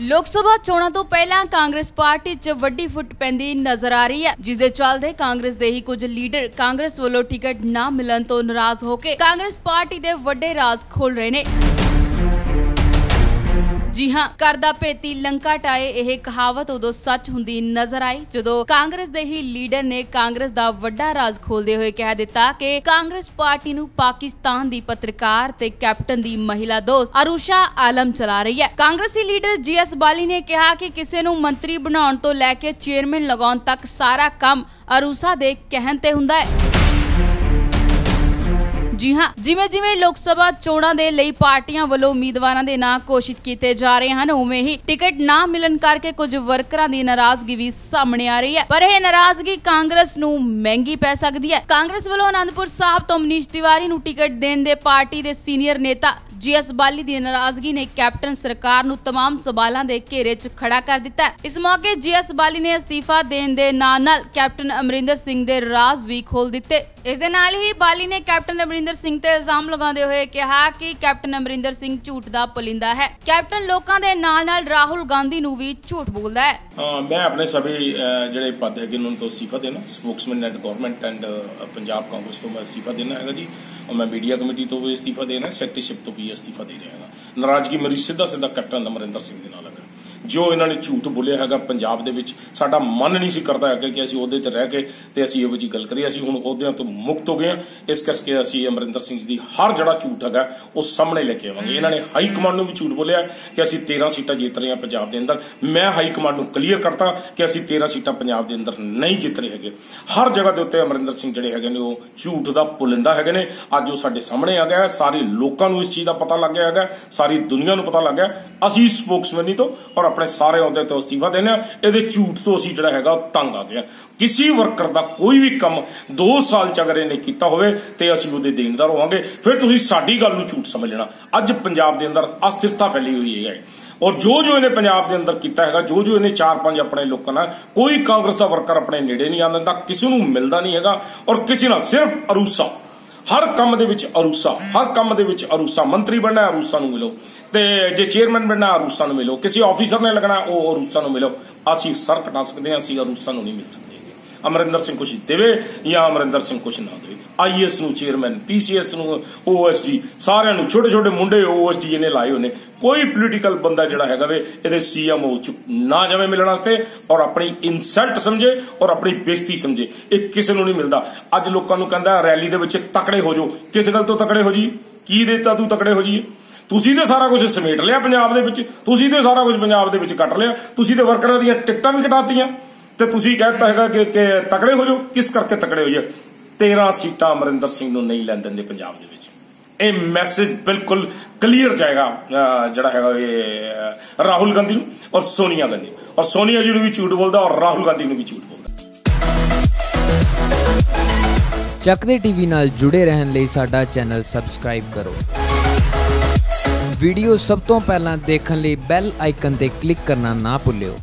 ਲੋਕ ਸਭਾ ਚੋਣਾਂ ਤੋਂ ਪਹਿਲਾਂ ਕਾਂਗਰਸ ਪਾਰਟੀ 'ਚ ਵੱਡੀ ਫੁੱਟ ਪੈਂਦੀ ਨਜ਼ਰ ਆ ਰਹੀ ਹੈ ਜਿਸ ਦੇ ਚੱਲਦੇ ਕਾਂਗਰਸ ਦੇ ਹੀ ਕੁਝ ਲੀਡਰ ਕਾਂਗਰਸ ਵੱਲੋਂ ਟਿਕਟ ਨਾ ਮਿਲਣ ਤੋਂ ਨਾਰਾਜ਼ ਹੋ ਕੇ ਕਾਂਗਰਸ ਪਾਰਟੀ ਦੇ ਵੱਡੇ ਰਾਜ਼ ਖੋਲ ਰਹੇ ਨੇ। ਜੀ ਹਾਂ ਕਰਦਾ ਭੇਤੀ ਲੰਕਾ ਟਾਏ ਇਹ ਕਹਾਵਤ ਉਦੋਂ ਸੱਚ ਹੁੰਦੀ ਨਜ਼ਰ ਆਈ, ਜਦੋਂ ਕਾਂਗਰਸ ਦੇ ਹੀ ਲੀਡਰ ਨੇ ਕਾਂਗਰਸ ਦਾ ਵੱਡਾ ਰਾਜ਼ ਖੋਲਦੇ ਹੋਏ ਕਹਿ ਦਿੱਤਾ ਕਿ ਕਾਂਗਰਸ ਪਾਰਟੀ ਨੂੰ ਪਾਕਿਸਤਾਨ ਦੀ ਪੱਤਰਕਾਰ ਤੇ ਕੈਪਟਨ ਦੀ ਮਹਿਲਾ ਦੋਸਤ ਅਰੂਸਾ ਆਲਮ ਚਲਾ ਰਹੀ ਹੈ। ਕਾਂਗਰਸੀ ਲੀਡਰ ਜੀਐਸ ਬਾਲੀ ਨੇ ਕਿਹਾ ਕਿ ਕਿਸੇ ਨੂੰ ਮੰਤਰੀ ਬਣਾਉਣ ਤੋਂ ਲੈ ਕੇ ਚੇਅਰਮੈਨ ਲਗਾਉਣ ਤੱਕ ਸਾਰਾ ਕੰਮ ਅਰੂਸਾ ਦੇ ਕਹਿਣ ਤੇ ਹੁੰਦਾ ਹੈ। ਜੀ ਹਾਂ, ਜਿਵੇਂ ਜਿਵੇਂ ਲੋਕ ਸਭਾ ਚੋਣਾਂ ਦੇ ਲਈ ਪਾਰਟੀਆਂ ਵੱਲੋਂ ਉਮੀਦਵਾਰਾਂ ਦੇ ਨਾਂ ਘੋਸ਼ਿਤ ਕੀਤੇ ਜਾ ਰਹੇ ਹਨ, ਉਵੇਂ ਹੀ ਟਿਕਟ ਨਾ ਮਿਲਣ ਕਰਕੇ ਕੁਝ ਵਰਕਰਾਂ ਦੀ ਨਾਰਾਜ਼ਗੀ ਵੀ ਸਾਹਮਣੇ ਆ ਰਹੀ ਹੈ। ਪਰ ਇਹ ਨਾਰਾਜ਼ਗੀ ਕਾਂਗਰਸ ਨੂੰ ਮਹਿੰਗੀ ਪੈ ਸਕਦੀ ਹੈ। ਕਾਂਗਰਸ ਵੱਲੋਂ ਅਨੰਦਪੁਰ ਸਾਹਿਬ ਤੋਂ ਮਨੀਸ਼ ਤਿਵਾਰੀ ਨੂੰ ਟਿਕਟ ਦੇਣ ਦੇ ਪਾਰਟੀ ਦੇ ਸੀਨੀਅਰ ਨੇਤਾ ਜੀਐਸ ਬਾਲੀ ਦੀ ਨਾਰਾਜ਼ਗੀ ਨੇ ਕੈਪਟਨ ਸਰਕਾਰ ਨੂੰ तमाम ਸਵਾਲਾਂ ਦੇ ਘੇਰੇ 'ਚ ਖੜਾ ਕਰ ਦਿੱਤਾ ਹੈ। ਇਸ ਮੌਕੇ ਜੀਐਸ ਬਾਲੀ ਨੇ ਅਸਤੀਫਾ ਦੇਣ ਦੇ ਨਾਲ ਨਾਲ ਕੈਪਟਨ ਅਮਰਿੰਦਰ ਸਿੰਘ ਦੇ ਰਾਜ਼ ਵੀ ਖੋਲ ਦਿੱਤੇ ਇਸ ਦੇ ਨਾਲ ਹੀ ਬਾਲੀ ਨੇ ਕੈਪਟਨ ਅਮਰਿੰਦਰ ਸਿੰਘ ਤੇ ਇਲਜ਼ਾਮ ਲਗਾਉਂਦੇ ਹੋਏ ਕਿਹਾ ਕਿ ਕੈਪਟਨ ਅਮਰਿੰਦਰ ਸਿੰਘ ਝੂਠ ਦਾ ਪੁਲਿੰਦਾ ਹੈ ਕੈਪਟਨ ਲੋਕਾਂ ਦੇ ਨਾਲ ਨਾਲ ਰਾਹੁਲ ਗਾਂਧੀ ਨੂੰ ਵੀ ਝੂਠ ਬੋਲਦਾ ਹੈ ਅਹ ਮੈਂ ਆਪਣੇ ਸਭੀ ਅਹ ਜਿਹੜੇ ਪਦ ਹੈਗੇ ਉਹਨਾਂ ਤੋਂ ਅਸਤੀਫਾ ਦੇਣਾ spokesman at government and Punjab Congress ਤੋਂ ਮੈਂ ਅਸਤੀਫਾ ਦੇਣਾ ਹੈਗਾ ਜੀ ਔਰ ਮੈਂ ਮੀਡੀਆ ਕਮੇਟੀ ਤੋਂ ਵੀ ਅਸਤੀਫਾ ਦੇਣਾ ਸੈਕਟਰੀਸ਼ਿਪ ਤੋਂ ਵੀ ਅਸਤੀਫਾ ਦੇ ਰਿਹਾ ਹੈਗਾ ਨਾਰਾਜ਼ਗੀ ਮੇਰੀ ਸਿੱਧਾ ਸਿੱਧਾ ਕੈਪਟਨ ਅਮਰਿੰਦਰ ਸਿੰਘ ਦੇ ਨਾਲ ਹੈ ਜੋ ਇਹਨਾਂ ਨੇ ਝੂਠ ਬੋਲਿਆ ਹੈਗਾ ਪੰਜਾਬ ਦੇ ਵਿੱਚ, ਸਾਡਾ ਮਨ ਨਹੀਂ ਸੀ ਕਰਦਾ ਹੈਗਾ ਕਿ ਅਸੀਂ ਉਹਦੇ ਤੇ ਰਹਿ ਕੇ ਤੇ ਅਸੀਂ ਇਹੋ ਜੀ ਗੱਲ ਕਰੀਏ। ਅਸੀਂ ਹੁਣ ਅਹੁਦਿਆਂ ਤੋਂ ਮੁਕਤ ਹੋ ਗਏ ਹਾਂ। ਇਸ ਕਰਕੇ ਅਸੀਂ ਅਮਰਿੰਦਰ ਸਿੰਘ ਜੀ ਦੀ ਹਰ ਜਿਹੜਾ ਝੂਠ ਹੈਗਾ, ਉਹ ਸਾਹਮਣੇ ਲੈ ਕੇ ਆਵਾਂਗੇ। ਇਹਨਾਂ ਨੇ ਹਾਈ ਕਮਾਂਡ ਨੂੰ ਵੀ ਝੂਠ ਬੋਲਿਆ ਕਿ ਅਸੀਂ 13 ਸੀਟਾਂ ਜਿੱਤ ਰਹੇ ਹਾਂ ਪੰਜਾਬ ਦੇ ਅੰਦਰ। ਮੈਂ ਹਾਈ ਕਮਾਂਡ ਨੂੰ ਕਲੀਅਰ ਕਰਤਾ ਕਿ ਅਸੀਂ 13 ਸੀਟਾਂ ਪੰਜਾਬ ਦੇ ਅੰਦਰ ਨਹੀਂ ਜਿੱਤ ਰਹੇ ਹੈਗੇ। ਹਰ ਜਗ੍ਹਾ ਦੇ ਉੱਤੇ ਅਮਰਿੰਦਰ ਸਿੰਘ ਜਿਹੜੇ ਹੈਗੇ ਨੇ, ਉਹ ਝੂਠ ਦਾ ਪੁਲਿੰਦਾ ਹੈਗੇ ਨੇ। ਅੱਜ ਉਹ ਸਾਡੇ ਸਾਹਮਣੇ ਆ ਗਿਆ। ਸਾਰੇ ਲੋਕਾਂ ਨੂੰ ਇਸ ਚੀਜ਼ ਦਾ ਪਤਾ ਲੱਗ ਗਿਆ ਹੈਗਾ। ਸਾਰੀ ਦੁਨੀਆ ਨੂੰ ਪਤਾ ਲੱਗ ਗਿਆ। ਅਸੀਂ ਸਪੋਕਸਮੈਨ ਸਪੋਕਸਮੈਨੀ ਤੋਂ ਔਰ ਆਪਣੇ ਸਾਰੇ ਅਹੁਦੇ ਤੋਂ ਅਸਤੀਫਾ ਦਿੰਦੇ ਇਹਦੇ ਝੂਠ ਤੋਂ ਅਸੀਂ ਜਿਹੜਾ ਹੈਗਾ ਤੰਗ ਆ ਗਏ ਕਿਸੇ ਵਰਕਰ ਦਾ ਕੋਈ ਵੀ ਕੰਮ 2 ਸਾਲ ਚ ਅਗਰ ਇਹਨੇ ਕੀਤਾ ਹੋਵੇ ਤੇ ਅਸੀਂ ਉਹਦੇ ਦੇਣਦਾਰ ਹੋਵਾਂਗੇ। ਫਿਰ ਤੁਸੀਂ ਸਾਡੀ ਗੱਲ ਨੂੰ ਝੂਠ ਸਮਝ ਲੈਣਾ। ਅੱਜ ਪੰਜਾਬ ਦੇ ਅੰਦਰ ਅਸਥਿਰਤਾ ਫੈਲੀ ਹੋਈ ਹੈ ਔਰ ਜੋ ਜੋ ਇਹਨੇ ਪੰਜਾਬ ਦੇ ਅੰਦਰ ਕੀਤਾ ਹੈਗਾ, ਜੋ ਜੋ ਇਹਨੇ ਚਾਰ ਪੰਜ ਆਪਣੇ ਲੋਕਾਂ ਨਾਲ, ਕੋਈ ਕਾਂਗਰਸ ਦਾ ਵਰਕਰ ਆਪਣੇ ਨੇੜੇ ਨਹੀਂ ਆਉਂਦਾ ਕਿਸੇ ਨੂੰ ਮਿਲਦਾ ਨਹੀਂ ਹੈਗਾ। ਔਰ ਕਿਸੇ ਨਾਲ ਸਿਰਫ ਅਰੂਸਾ ਹਰ ਕੰਮ ਦੇ ਵਿੱਚ ਅਰੂਸਾ, ਹਰ ਕੰਮ ਦੇ ਵਿੱਚ ਅਰੂਸਾ। ਮੰਤਰੀ ਬਣਨਾ ਅਰੂਸਾ ਨੂੰ ਮਿਲੋ। ਤੇ ਜੇ ਚੇਅਰਮੈਨ ਬਣਨਾ ਅਰੂਸਾ ਨੂੰ ਮਿਲੋ। ਕਿਸੇ ਆਫੀਸਰ ਨੇ ਲੱਗਣਾ, ਉਹ ਅਰੂਸਾ ਨੂੰ ਮਿਲੋ। ਅਸੀਂ ਸਰ ਕਟਾ ਸਕਦੇ ਹਾਂ, ਅਸੀਂ ਅਰੂਸਾ ਨੂੰ ਨਹੀਂ ਮਿਲ ਸਕਦੇ। ਅਮਰਿੰਦਰ ਸਿੰਘ ਕੁਛ ਦੇਵੇ ਜਾਂ ਅਮਰਿੰਦਰ ਸਿੰਘ ਕੁਛ ਨਾ ਦੇਵੇ। ਆਈਐਸ ਨੂੰ ਚੇਅਰਮੈਨ ਪੀਸੀਐਸ ਨੂੰ ਓਐਸਡੀ ਸਾਰਿਆਂ ਨੂੰ ਛੋਟੇ ਛੋਟੇ ਮੁੰਡੇ ਓਐਸਡੀ ਇਹਨੇ ਲਾਏ ਹੋਏ ਨੇ। ਕੋਈ ਪੋਲੀਟੀਕਲ ਬੰਦਾ ਜਿਹੜਾ ਹੈਗਾ ਵੇ, ਇਹਦੇ ਸੀਐਮਓ ਚ ਨਾ ਜਾਵੇ ਮਿਲਣ ਵਾਸਤੇ ਔਰ ਆਪਣੀ ਇਨਸਲਟ ਸਮਝੇ ਔਰ ਆਪਣੀ ਬੇਇੱਜ਼ਤੀ ਸਮਝੇ। ਇਹ ਕਿਸੇ ਨੂੰ ਨਹੀਂ ਮਿਲਦਾ। ਅੱਜ ਲੋਕਾਂ ਨੂੰ ਕਹਿੰਦਾ ਰੈਲੀ ਦੇ ਵਿੱਚ ਤਕੜੇ ਹੋ ਜਾਓ। ਕਿਸ ਗੱਲ ਤੋਂ ਤਕੜੇ ਹੋ ਜੀ? ਕੀ ਦੇਤਾ ਤੂੰ ਤਕੜੇ ਹੋ ਜੀ? ਤੁਸੀਂ ਤੇ ਸਾਰਾ ਕੁਝ ਸਮੇਟ ਲਿਆ ਪੰਜਾਬ ਦੇ ਵਿੱਚ। ਤੁਸੀਂ ਤੇ ਸਾਰਾ ਕੁਝ ਪੰਜਾਬ ਦੇ ਵਿੱਚ ਕੱਟ ਲਿਆ। ਤੁਸੀਂ ਤੇ ਵਰਕਰਾਂ ਦੀਆਂ ਟਿਕਟਾਂ ਵੀ ਕਟਾਤੀਆਂ। ਤੇ ਤੁਸੀਂ ਕਹਿਤਾ ਹੈਗਾ ਕਿ ਕਿ ਤਕੜੇ ਹੋ ਜਾਓ। ਕਿਸ ਕਰਕੇ ਤਕੜੇ ਹੋ ਜਾਓ 13 ਸੀਟਾਂ ਅਮਰਿੰਦਰ ਸਿੰਘ ਨੂੰ ਨਹੀਂ ਲੈਣ ਦਿੰਦੇ ਪੰਜਾਬ ਦੇ ਵਿੱਚ। ਇਹ ਮੈਸੇਜ ਬਿਲਕੁਲ ਕਲੀਅਰ ਜਾਏਗਾ ਜਿਹੜਾ ਹੈਗਾ ਇਹ ਰਾਹੁਲ ਗਾਂਧੀ ਨੂੰ ਔਰ ਸੋਨੀਆ ਗਾਂਧੀ ਔਰ ਸੋਨੀਆ ਜੀ ਨੂੰ ਵੀ ਝੂਠ ਬੋਲਦਾ ਔਰ ਰਾਹੁਲ ਗਾਂਧੀ ਨੂੰ ਵੀ ਝੂਠ ਬੋਲਦਾ। ਚੱਕਦੇ ਟੀਵੀ ਨਾਲ ਜੁੜੇ ਰਹਿਣ ਲਈ ਸਾਡਾ ਚੈਨਲ ਸਬਸਕ੍ਰਾਈਬ ਕਰੋ। ਵੀਡੀਓ ਸਭ ਤੋਂ ਪਹਿਲਾਂ ਦੇਖਣ ਲਈ ਬੈਲ ਆਈਕਨ ਤੇ ਕਲਿੱਕ ਕਰਨਾ ਨਾ ਭੁੱਲਿਓ।